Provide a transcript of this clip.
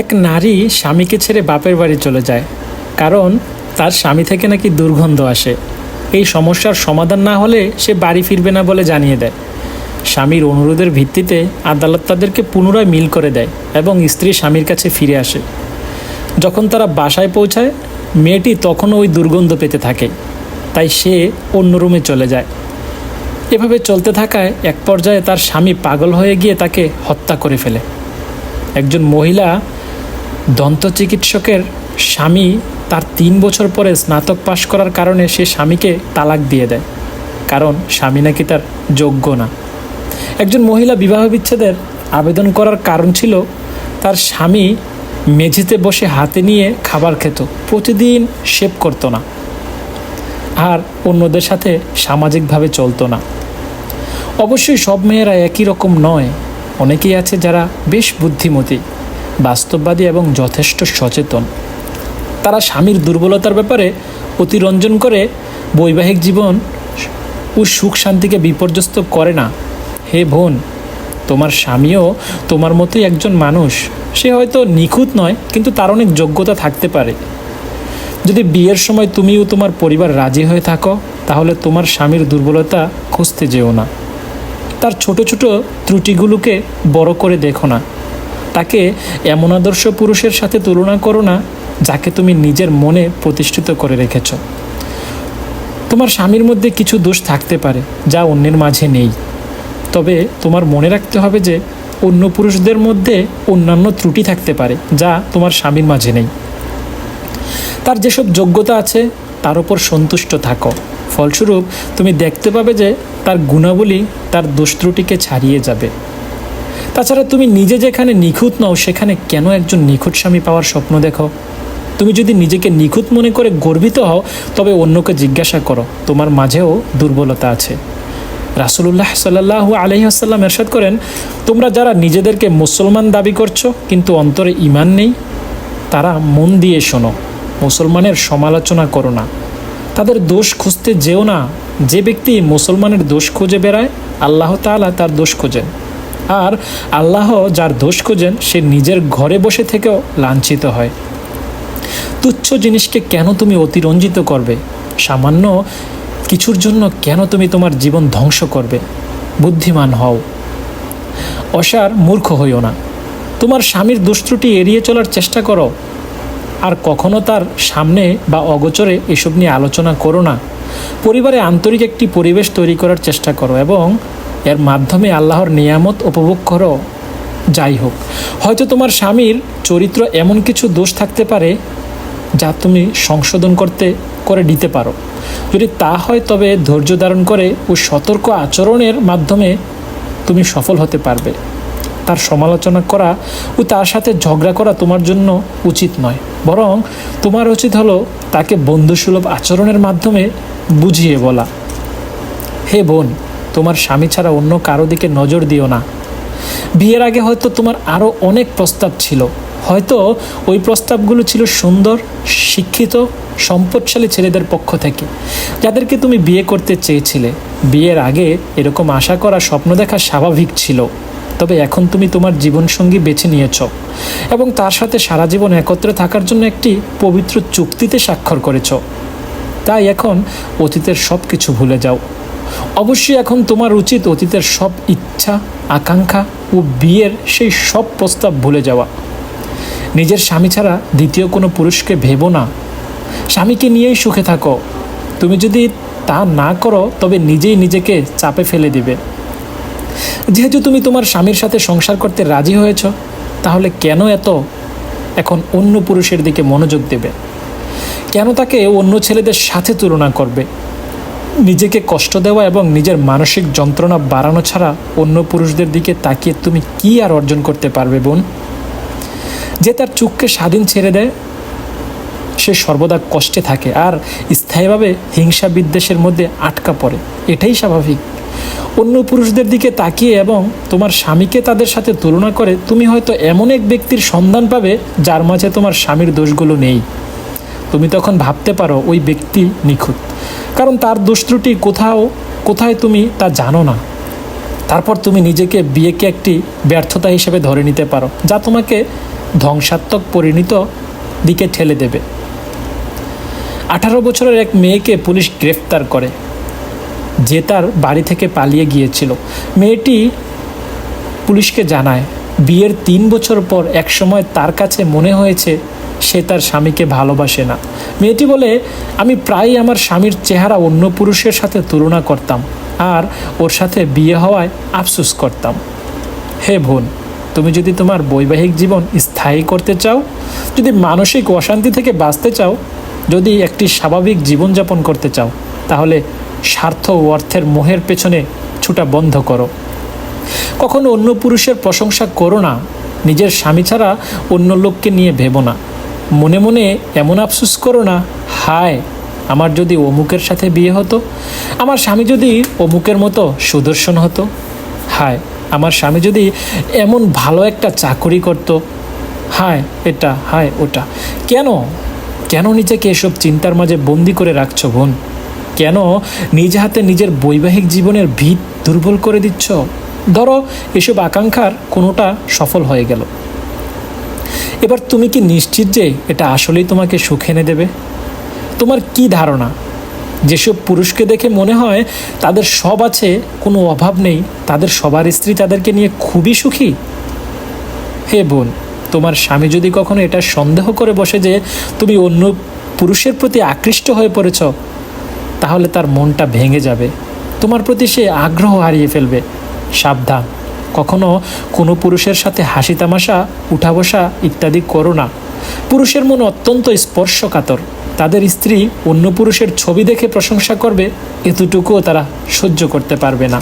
এক নারী স্বামীকে ছেড়ে বাপের বাড়ি চলে যায়, কারণ তার স্বামী থেকে নাকি দুর্গন্ধ আসে। এই সমস্যার সমাধান না হলে সে বাড়ি ফিরবে না বলে জানিয়ে দেয়। স্বামীর অনুরোধের ভিত্তিতে আদালত তাদেরকে পুনরায় মিল করে দেয় এবং স্ত্রী স্বামীর কাছে ফিরে আসে। যখন তারা বাসায় পৌঁছায়, মেয়েটি তখনও ওই দুর্গন্ধ পেতে থাকে, তাই সে অন্য রুমে চলে যায়। এভাবে চলতে থাকায় এক পর্যায়ে তার স্বামী পাগল হয়ে গিয়ে তাকে হত্যা করে ফেলে। একজন মহিলা দন্ত চিকিৎসকের স্বামী তার তিন বছর পরে স্নাতক পাশ করার কারণে সে স্বামীকে তালাক দিয়ে দেয়। কারণ স্বামী নাকি তার যোগ্য না। একজন মহিলা বিবাহ বিচ্ছেদের আবেদন করার কারণ ছিল তার স্বামী মেঝেতে বসে হাতে নিয়ে খাবার খেত, প্রতিদিন শেভ করতো না। আর অন্যদের সাথে সামাজিকভাবে চলতো না। অবশ্যই সব মেয়েরা একই রকম নয়, অনেকেই আছে যারা বেশ বুদ্ধিমতী। বাস্তববাদী এবং যথেষ্ট সচেতন। তারা স্বামীর দুর্বলতার ব্যাপারে অতিরঞ্জন করে বৈবাহিক জীবন ও সুখ শান্তিকে বিপর্যস্ত করে না। হে বোন, তোমার স্বামীও তোমার মতোই একজন মানুষ। সে হয়তো নিখুঁত নয়, কিন্তু তার অনেক যোগ্যতা থাকতে পারে। যদি বিয়ের সময় তুমিও তোমার পরিবার রাজি হয়ে থাকো, তাহলে তোমার স্বামীর দুর্বলতা খুঁজতে যেও না। তার ছোট ছোট ত্রুটিগুলোকে বড় করে দেখো না। তাকে এমন আদর্শ পুরুষের সাথে তুলনা করো না, যাকে তুমি নিজের মনে প্রতিষ্ঠিত করে রেখেছ। তোমার স্বামীর মধ্যে কিছু দোষ থাকতে পারে, যা অন্যের মাঝে নেই। তবে তোমার মনে রাখতে হবে যে, অন্য পুরুষদের মধ্যে অন্যান্য ত্রুটি থাকতে পারে, যা তোমার স্বামীর মাঝে নেই। তার যেসব যোগ্যতা আছে, তার উপর সন্তুষ্ট থাকো। ফলস্বরূপ, তুমি দেখতে পাবে যে, তার গুণাবলী তার দোষ ত্রুটিকে ছাড়িয়ে যাবে। তাছাড়া তুমি নিজে যেখানে নিখুঁত নও, সেখানে কেন একজন নিখুঁত স্বামী পাওয়ার স্বপ্ন দেখো? তুমি যদি নিজেকে নিখুঁত মনে করে গর্বিত হও, তবে অন্যকে জিজ্ঞাসা করো, তোমার মাঝেও দুর্বলতা আছে। রাসুলুল্লাহ সাল্লাহ আলহিহাসাল্লাম এরশাদ করেন, তোমরা যারা নিজেদেরকে মুসলমান দাবি করছ, কিন্তু অন্তরে ইমান নেই, তারা মন দিয়ে শোনো, মুসলমানের সমালোচনা করো না। তাদের দোষ খুঁজতে যেও না। যে ব্যক্তি মুসলমানের দোষ খুঁজে বেড়ায়, আল্লাহ তাআলা তার দোষ খোঁজেন। আর আল্লাহ যার দোষ খোঁজেন, সে নিজের ঘরে বসে থেকেও লাঞ্ছিত হয়। তুচ্ছ জিনিসকে কেন তুমি অতিরঞ্জিত করবে? সামান্য কিছুর জন্য কেন তুমি তোমার জীবন ধ্বংস করবে? বুদ্ধিমান হও। অসার মূর্খ হইও না। তোমার স্বামীর দুষ্ট্রুটি এড়িয়ে চলার চেষ্টা করো। আর কখনো তার সামনে বা অগোচরে এসব নিয়ে আলোচনা করো না। পরিবারে আন্তরিক একটি পরিবেশ তৈরি করার চেষ্টা করো এবং এর মাধ্যমে আল্লাহর নিয়ামত উপভোগ করো, যাই হোক। হয়তো তোমার স্বামীর চরিত্র এমন কিছু দোষ থাকতে পারে যা তুমি সংশোধন করতে, করে দিতে পারো। যদি তা হয়, তবে ধৈর্য ধারণ করে ও সতর্ক আচরণের মাধ্যমে তুমি সফল হতে পারবে। তার সমালোচনা করা ও তার সাথে ঝগড়া করা তোমার জন্য উচিত নয়, বরং তোমার উচিত হলো তাকে বন্ধুসুলভ আচরণের মাধ্যমে বুঝিয়ে বলা। হে বোন তোমার স্বামী ছাড়া অন্য কারও দিকে নজর দিও না। বিয়ের আগে হয়তো তোমার আরও অনেক প্রস্তাব ছিল। হয়তো ওই প্রস্তাবগুলো ছিল সুন্দর, শিক্ষিত, সম্পদশালী ছেলেদের পক্ষ থেকে, যাদেরকে তুমি বিয়ে করতে চেয়েছিলে। বিয়ের আগে এরকম আশা করা স্বপ্ন দেখা স্বাভাবিক ছিল। তবে এখন তুমি তোমার জীবনসঙ্গী বেছে নিয়েছ এবং তার সাথে সারা জীবন একত্রে থাকার জন্য একটি পবিত্র চুক্তিতে স্বাক্ষর করেছ। তাই এখন অতীতের সব কিছু ভুলে যাও। অবশ্যই এখন তোমার উচিত অতীতের সব ইচ্ছা, আকাঙ্ক্ষা ও বিয়ের সেই সব প্রস্তাব ভুলে যাওয়া। নিজের স্বামী ছাড়া দ্বিতীয় কোনো পুরুষকে ভেবো না। স্বামীকে নিয়েই সুখে থাকো। তুমি যদি তা না করো, তবে নিজেই নিজেকে চাপে ফেলে দিবে। যেহেতু তুমি তোমার স্বামীর সাথে সংসার করতে রাজি হয়েছ, তাহলে কেন এত এখন অন্য পুরুষের দিকে মনোযোগ দেবে? কেন তাকে অন্য ছেলেদের সাথে তুলনা করবে? নিজেকে কষ্ট দেওয়া এবং নিজের মানসিক যন্ত্রণা বাড়ানো ছাড়া অন্য পুরুষদের দিকে তাকিয়ে তুমি কি আর অর্জন করতে পারবে বোন? যে তার চোখকে স্বাধীন ছেড়ে দেয়, সে সর্বদা কষ্টে থাকে আর স্থায়ীভাবে হিংসা বিদ্বেষের মধ্যে আটকা পড়ে। এটাই স্বাভাবিক। অন্য পুরুষদের দিকে তাকিয়ে এবং তোমার স্বামীকে তাদের সাথে তুলনা করে তুমি হয়তো এমন এক ব্যক্তির সন্ধান পাবে যার মাঝে তোমার স্বামীর দোষগুলো নেই। তুমি তখন ভাবতে পারো ওই ব্যক্তি নিখুঁত। কারণ তার দোষত্রুটি কোথাও, কোথায় তুমি তা জানো না। তারপর তুমি নিজেকে বিয়েকে একটি ব্যর্থতা হিসেবে ধরে নিতে পারো, যা তোমাকে ধ্বংসাত্মক পরিণত দিকে ঠেলে দেবে। আঠারো বছরের এক মেয়েকে পুলিশ গ্রেফতার করে, যে তার বাড়ি থেকে পালিয়ে গিয়েছিল। মেয়েটি পুলিশকে জানায়, বিয়ের তিন বছর পর একসময় তার কাছে মনে হয়েছে সে তার স্বামীকে ভালোবাসে না। মেয়েটি বলে, আমি প্রায়ই আমার স্বামীর চেহারা অন্য পুরুষের সাথে তুলনা করতাম আর ওর সাথে বিয়ে হওয়ায় আফসোস করতাম। হে বোন, তুমি যদি তোমার বৈবাহিক জীবন স্থায়ী করতে চাও, যদি মানসিক অশান্তি থেকে বাঁচতে চাও, যদি একটি স্বাভাবিক জীবনযাপন করতে চাও, তাহলে স্বার্থ ও অর্থের মোহের পেছনে ছুটা বন্ধ করো। কখনো অন্য পুরুষের প্রশংসা করো না। নিজের স্বামী ছাড়া অন্য লোককে নিয়ে ভেবো না। মনে মনে এমন আফসোস করো না, হায়, আমার যদি অমুকের সাথে বিয়ে হতো, আমার স্বামী যদি অমুকের মতো সুদর্শন হতো, হায়, আমার স্বামী যদি এমন ভালো একটা চাকরি করতো, হায়, এটা, হায়, ওটা। কেন? কেন নিজেকে এসব চিন্তার মাঝে বন্দি করে রাখছো বোন? কেন নিজ হাতে নিজের বৈবাহিক জীবনের ভিত দুর্বল করে দিচ্ছ? ধরো, এসব আকাঙ্ক্ষার কোনোটা সফল হয়ে গেল। এবার তুমি কি নিশ্চিত যে এটা আসলেই তোমাকে সুখ এনে দেবে? তোমার কি ধারণা? যেসব পুরুষকে দেখে মনে হয় তাদের সব আছে, কোনো অভাব নেই, তাদের সবার স্ত্রী তাদেরকে নিয়ে খুবই সুখী? হে বোন, তোমার স্বামী যদি কখনো এটা সন্দেহ করে বসে যে তুমি অন্য পুরুষের প্রতি আকৃষ্ট হয়ে পড়েছ, তাহলে তার মনটা ভেঙে যাবে। তোমার প্রতি সে আগ্রহ হারিয়ে ফেলবে। সাবধান। কখনো কোনো পুরুষের সাথে হাসি তামাশা, উঠা বসা ইত্যাদি করো না। পুরুষের মন অত্যন্ত স্পর্শকাতর। তাদের স্ত্রী অন্য পুরুষের ছবি দেখে প্রশংসা করবে, এতটুকুও তারা সহ্য করতে পারবে না।